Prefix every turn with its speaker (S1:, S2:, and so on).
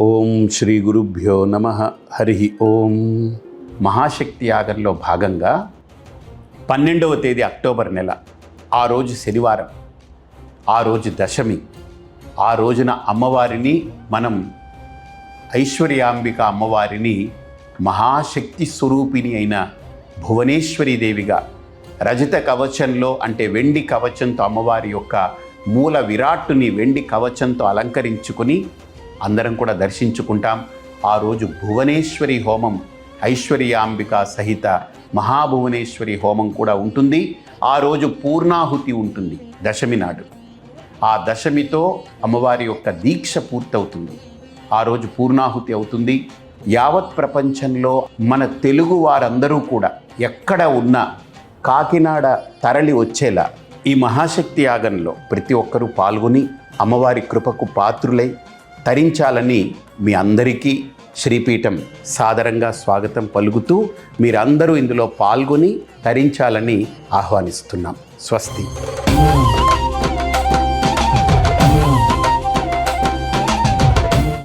S1: ఓం శ్రీ గురుభ్యో నమ. హరి ఓం. మహాశక్తి యాగంలో భాగంగా పన్నెండవ తేదీ అక్టోబర్ నెల ఆ రోజు శనివారం ఆ రోజు దశమి ఆ రోజున అమ్మవారిని మనం ఐశ్వర్యాంబిక అమ్మవారిని మహాశక్తి స్వరూపిణి అయిన భువనేశ్వరీదేవిగా రజత కవచంలో అంటే వెండి కవచంతో అమ్మవారి యొక్క మూల విరాట్టుని వెండి కవచంతో అలంకరించుకుని అందరం కూడా దర్శించుకుంటాం. ఆ రోజు భువనేశ్వరి హోమం ఐశ్వర్యాంబిక సహిత మహాభువనేశ్వరి హోమం కూడా ఉంటుంది. ఆ రోజు పూర్ణాహుతి ఉంటుంది దశమి నాడు. ఆ దశమితో అమ్మవారి యొక్క దీక్ష పూర్తవుతుంది. ఆ రోజు పూర్ణాహుతి అవుతుంది. యావత్ ప్రపంచంలో మన తెలుగు వారందరూ కూడా ఎక్కడ ఉన్నా కాకినాడ తరలి వచ్చేలా ఈ మహాశక్తి యాగంలో ప్రతి ఒక్కరూ పాల్గొని అమ్మవారి కృపకు పాత్రులై తరించాలని మీ అందరికీ శ్రీపీఠం సాదరంగా స్వాగతం పలుకుతూ మీరందరూ ఇందులో పాల్గొని తరించాలని ఆహ్వానిస్తున్నాం. స్వస్తి.